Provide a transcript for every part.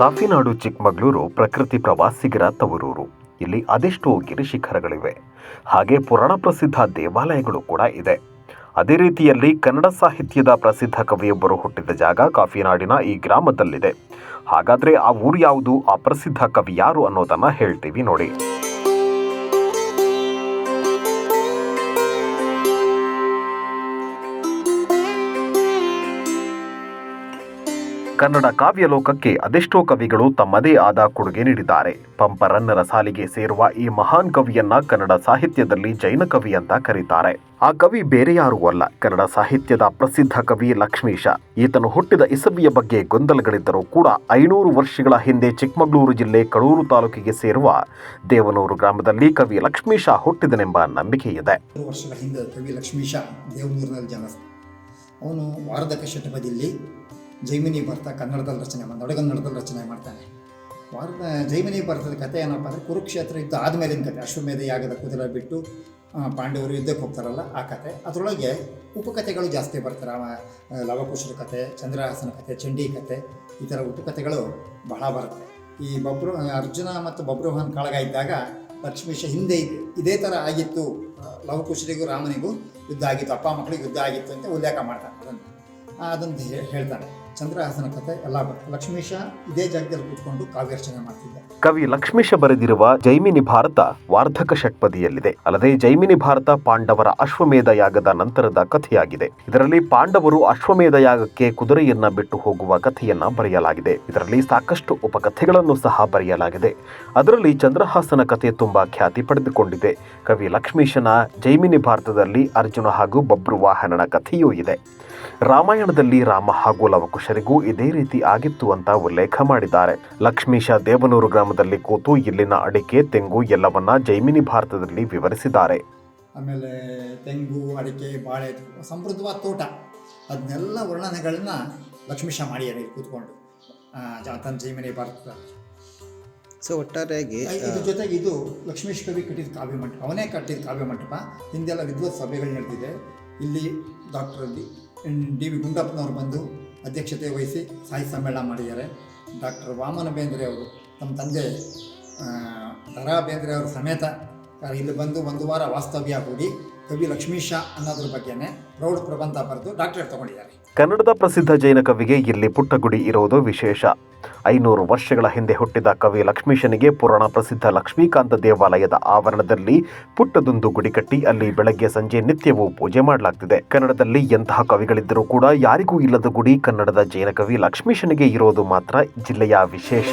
ಕಾಫಿನಾಡು ಚಿಕ್ಕಮಗಳೂರು ಪ್ರಕೃತಿ ಪ್ರವಾಸಿಗರ ತವರೂರು. ಇಲ್ಲಿ ಅದೆಷ್ಟೋ ಗಿರಿಶಿಖರಗಳಿವೆ ಹಾಗೆ ಪುರಾಣ ಪ್ರಸಿದ್ಧ ದೇವಾಲಯಗಳು ಕೂಡ ಇದೆ. ಅದೇ ರೀತಿಯಲ್ಲಿ ಕನ್ನಡ ಸಾಹಿತ್ಯದ ಪ್ರಸಿದ್ಧ ಕವಿಯೊಬ್ಬರು ಹುಟ್ಟಿದ ಜಾಗ ಕಾಫಿನಾಡಿನ ಈ ಗ್ರಾಮದಲ್ಲಿದೆ. ಹಾಗಾದರೆ ಆ ಊರು ಯಾವುದು? ಆ ಪ್ರಸಿದ್ಧ ಕವಿ ಯಾರು ಅನ್ನೋದನ್ನು ಹೇಳ್ತೀವಿ ನೋಡಿ. ಕನ್ನಡ ಕಾವ್ಯ ಲೋಕಕ್ಕೆ ಅದೆಷ್ಟೋ ಕವಿಗಳು ತಮ್ಮದೇ ಆದ ಕೊಡುಗೆ ನೀಡಿದ್ದಾರೆ. ಪಂಪರನ್ನರ ಸಾಲಿಗೆ ಸೇರುವ ಈ ಮಹಾನ್ ಕವಿಯನ್ನ ಕನ್ನಡ ಸಾಹಿತ್ಯದಲ್ಲಿ ಜೈನ ಕವಿ ಅಂತ ಕರೀತಾರೆ. ಆ ಕವಿ ಬೇರೆ ಯಾರೂ ಅಲ್ಲ. ಕನ್ನಡ ಸಾಹಿತ್ಯದ ಪ್ರಸಿದ್ಧ ಕವಿ ಲಕ್ಷ್ಮೀಶ. ಈತನು ಹುಟ್ಟಿದ ಇಸವಿಯ ಬಗ್ಗೆ ಗೊಂದಲಗಳಿದ್ದರೂ ಕೂಡ ಐನೂರು ವರ್ಷಗಳ ಹಿಂದೆ ಚಿಕ್ಕಮಗಳೂರು ಜಿಲ್ಲೆ ಕಡೂರು ತಾಲೂಕಿಗೆ ಸೇರುವ ದೇವನೂರು ಗ್ರಾಮದಲ್ಲಿ ಕವಿ ಲಕ್ಷ್ಮೀಶ ಹುಟ್ಟಿದನೆಂಬ ನಂಬಿಕೆ ಇದೆ. ವರ್ಷಗಳ ಹಿಂದೆ ಕವಿ ಲಕ್ಷ್ಮೀಶ ದೇವನೂರಿನಲ್ಲಿ ಅವನು ವಾರದಕ ಶತಪದಿಯಲ್ಲಿ ಜೈಮಿನಿ ಭರ್ತ ಕನ್ನಡದಲ್ಲಿ ರಚನೆ ಮಾಡಿ ನಡಗನ್ನಡದಲ್ಲಿ ರಚನೆ ಮಾಡ್ತಾನೆ ಜೈಮಿನಿ ಭರ್ತದ ಕಥೆ ಏನಪ್ಪ ಅಂದರೆ ಕುರುಕ್ಷೇತ್ರ ಯುದ್ಧ ಆದಮೇಲಿನ ಕಥೆ ಅಶ್ವಮೇಧ ಯಾಗದ ಕುದುರೆ ಬಿಟ್ಟು ಪಾಂಡವರು ಯುದ್ಧಕ್ಕೆ ಹೋಗ್ತಾರಲ್ಲ ಆ ಕತೆ. ಅದರೊಳಗೆ ಉಪಕಥೆಗಳು ಜಾಸ್ತಿ ಬರ್ತಾರೆ. ಲವಕುಶರ ಕಥೆ ಚಂದ್ರಹಾಸನ ಕಥೆ ಚಂಡಿ ಕಥೆ ಈ ಥರ ಉಪಕಥೆಗಳು ಬಹಳ ಬರುತ್ತೆ. ಈ ಬಬ್ರು ಅರ್ಜುನ ಮತ್ತು ಬಬ್ರುಹನ್ ಕಾಳಗ ಇದ್ದಾಗ ಲಕ್ಷ್ಮೀಶ ಹಿಂದೆ ಇದ್- ಥರ ಆಗಿತ್ತು. ಲವಕುಶರಿಗೂ ರಾಮನಿಗೂ ಯುದ್ಧ ಆಗಿತ್ತು. ಅಪ್ಪ ಮಕ್ಕಳಿಗೆ ಯುದ್ಧ ಆಗಿತ್ತು ಅಂತ ಉಲ್ಲೇಖ ಮಾಡ್ತಾನೆ ಅದನ್ನು ಅದನ್ನು ಹೇಳ್ತಾನೆ ಚಂದ್ರಹಾಸನ ಕಥೆ ಎಲ್ಲ ಬರುತ್ತೆ ಲಕ್ಷ್ಮೀಶ ಇದೇ ಜಾಗದಲ್ಲಿ ಕೂತ್ಕೊಂಡು ಕಾವ್ಯ ರಚನೆ ಮಾಡ್ತಿದ್ದ. ಕವಿ ಲಕ್ಷ್ಮೀಶ ಬರೆದಿರುವ ಜೈಮಿನಿ ಭಾರತ ವಾರ್ಧಕ ಷಟ್ಪದಿಯಲ್ಲಿದೆ. ಅಲ್ಲದೆ ಜೈಮಿನಿ ಭಾರತ ಪಾಂಡವರ ಅಶ್ವಮೇಧ ಯಾಗದ ನಂತರದ ಕಥೆಯಾಗಿದೆ. ಇದರಲ್ಲಿ ಪಾಂಡವರು ಅಶ್ವಮೇಧ ಯಾಗಕ್ಕೆ ಕುದುರೆಯನ್ನ ಬಿಟ್ಟು ಹೋಗುವ ಕಥೆಯನ್ನ ಬರೆಯಲಾಗಿದೆ. ಇದರಲ್ಲಿ ಸಾಕಷ್ಟು ಉಪಕಥೆಗಳನ್ನು ಸಹ ಬರೆಯಲಾಗಿದೆ. ಅದರಲ್ಲಿ ಚಂದ್ರಹಾಸನ ಕಥೆ ತುಂಬಾ ಖ್ಯಾತಿ ಪಡೆದುಕೊಂಡಿದೆ. ಕವಿ ಲಕ್ಷ್ಮೀಶನ ಜೈಮಿನಿ ಭಾರತದಲ್ಲಿ ಅರ್ಜುನ ಹಾಗೂ ಬಬ್ರುವಾಹನನ ಕಥೆಯೂ ಇದೆ. ರಾಮಾಯಣದಲ್ಲಿ ರಾಮ ಹಾಗೂ ಲವಕುಶರಿಗೂ ಇದೇ ರೀತಿ ಆಗಿತ್ತು ಅಂತ ಉಲ್ಲೇಖ ಮಾಡಿದ್ದಾರೆ. ಲಕ್ಷ್ಮೀಶ ದೇವನೂರು ಗ್ರಾಮದಲ್ಲಿ ಕೂತು ಇಲ್ಲಿನ ಅಡಿಕೆ ತೆಂಗು ಎಲ್ಲವನ್ನ ಜೈಮಿನಿ ಭಾರತದಲ್ಲಿ ವಿವರಿಸಿದ್ದಾರೆ. ಆಮೇಲೆ ತೆಂಗು ಅಡಿಕೆ ಬಾಳೆ ಸಮೃದ್ಧವಾದ ತೋಟ ಅದನ್ನೆಲ್ಲ ವರ್ಣನೆಗಳನ್ನ ಲಕ್ಷ್ಮೀಶ ಮಾಡಿದ್ದಾರೆ ಕೂತ್ಕೊಂಡು ಜಾತನ್ ತನ್ನ ಜೈಮಿನಿ ಭಾರತ ಸೊ ಒಟ್ಟಾರೆಯಾಗಿ ಇದ್ರ ಜೊತೆಗೆ ಇದು ಲಕ್ಷ್ಮೀಶ್ ಕವಿ ಕಟ್ಟಿದ ಕಾವ್ಯ ಮಂಟಪ ಅವನೇ ಕಟ್ಟಿದ ಕಾವ್ಯ ಮಂಟಪ. ಹಿಂದೆಲ್ಲ ವಿದ್ವತ್ ಸಭೆಗಳು ನಡೆದಿದೆ. ಇಲ್ಲಿ ಡಾಕ್ಟರ್ ಡಿ ಡಿ ವಿ ಗುಂಡಪ್ಪನವರು ಬಂದು ಅಧ್ಯಕ್ಷತೆ ವಹಿಸಿ ಸಾಹಿತ್ಯ ಸಮ್ಮೇಳನ ಮಾಡಿದ್ದಾರೆ. ಡಾಕ್ಟರ್ ವಾಮನ ಬೇಂದ್ರೆ ಅವರು, ತಮ್ಮ ತಂದೆ ದರಾ ಬೇಂದ್ರೆ ಅವರು ಸಮೇತ ಇಲ್ಲಿ ಬಂದು ಒಂದು ವಾರ ವಾಸ್ತವ್ಯ ಹೂಡಿ ಕವಿ ಲಕ್ಷ್ಮೀಶ ಅನ್ನೋದ್ರ ಬಗ್ಗೆನೇ ಪ್ರೌಢ ಪ್ರಬಂಧ ಬರೆದು ಡಾಕ್ಟರೇಟ್ ತಗೊಂಡಿದ್ದಾರೆ. ಕನ್ನಡದ ಪ್ರಸಿದ್ಧ ಜೈನ ಕವಿಗೆ ಇಲ್ಲಿ ಪುಟ್ಟ ಗುಡಿ ಇರುವುದು ವಿಶೇಷ. ಐನೂರು ವರ್ಷಗಳ ಹಿಂದೆ ಹುಟ್ಟಿದ ಕವಿ ಲಕ್ಷ್ಮೀಶನಿಗೆ ಪುರಾಣ ಪ್ರಸಿದ್ಧ ಲಕ್ಷ್ಮೀಕಾಂತ ದೇವಾಲಯದ ಆವರಣದಲ್ಲಿ ಪುಟ್ಟದೊಂದು ಗುಡಿ ಕಟ್ಟಿ ಅಲ್ಲಿ ಬೆಳಗ್ಗೆ ಸಂಜೆ ನಿತ್ಯವೂ ಪೂಜೆ ಮಾಡಲಾಗ್ತಿದೆ. ಕನ್ನಡದಲ್ಲಿ ಎಂತಹ ಕವಿಗಳಿದ್ದರೂ ಕೂಡ ಯಾರಿಗೂ ಇಲ್ಲದ ಗುಡಿ ಕನ್ನಡದ ಜೈನ ಕವಿ ಲಕ್ಷ್ಮೀಶನಿಗೆ ಇರೋದು ಮಾತ್ರ ಜಿಲ್ಲೆಯ ವಿಶೇಷ.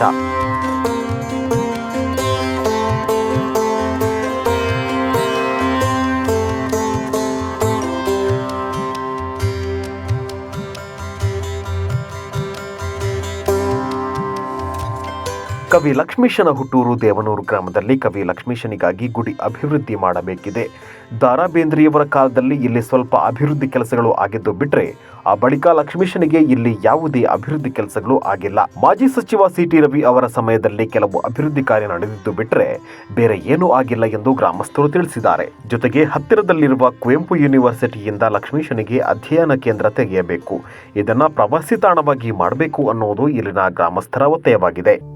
ಕವಿ ಲಕ್ಷ್ಮೀಶನ ಹುಟ್ಟೂರು ದೇವನೂರು ಗ್ರಾಮದಲ್ಲಿ ಕವಿ ಲಕ್ಷ್ಮೀಶನಿಗಾಗಿ ಗುಡಿ ಅಭಿವೃದ್ಧಿ ಮಾಡಬೇಕಿದೆ. ದಾರಾಬೇಂದ್ರಿಯವರ ಕಾಲದಲ್ಲಿ ಇಲ್ಲಿ ಸ್ವಲ್ಪ ಅಭಿವೃದ್ಧಿ ಕೆಲಸಗಳು ಆಗಿದ್ದು ಬಿಟ್ಟರೆ ಆ ಬಳಿಕ ಲಕ್ಷ್ಮೀಶನಿಗೆ ಇಲ್ಲಿ ಯಾವುದೇ ಅಭಿವೃದ್ಧಿ ಕೆಲಸಗಳು ಆಗಿಲ್ಲ. ಮಾಜಿ ಸಚಿವ ಸಿಟಿ ರವಿ ಅವರ ಸಮಯದಲ್ಲಿ ಕೆಲವು ಅಭಿವೃದ್ಧಿ ಕಾರ್ಯ ನಡೆದಿದ್ದು ಬಿಟ್ಟರೆ ಬೇರೆ ಏನೂ ಆಗಿಲ್ಲ ಎಂದು ಗ್ರಾಮಸ್ಥರು ತಿಳಿಸಿದ್ದಾರೆ. ಜೊತೆಗೆ ಹತ್ತಿರದಲ್ಲಿರುವ ಕುವೆಂಪು ಯೂನಿವರ್ಸಿಟಿಯಿಂದ ಲಕ್ಷ್ಮೀಶನಿಗೆ ಅಧ್ಯಯನ ಕೇಂದ್ರ ತೆಗೆಯಬೇಕು. ಇದನ್ನ ಪ್ರವಾಸಿ ತಾಣವಾಗಿ ಮಾಡಬೇಕು ಅನ್ನೋದು ಇಲ್ಲಿನ ಗ್ರಾಮಸ್ಥರ ಒತ್ತಾಯವಾಗಿದೆ.